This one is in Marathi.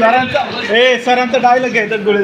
सरांचा ए सरांचा डायलॉग घ्यायचा डोळे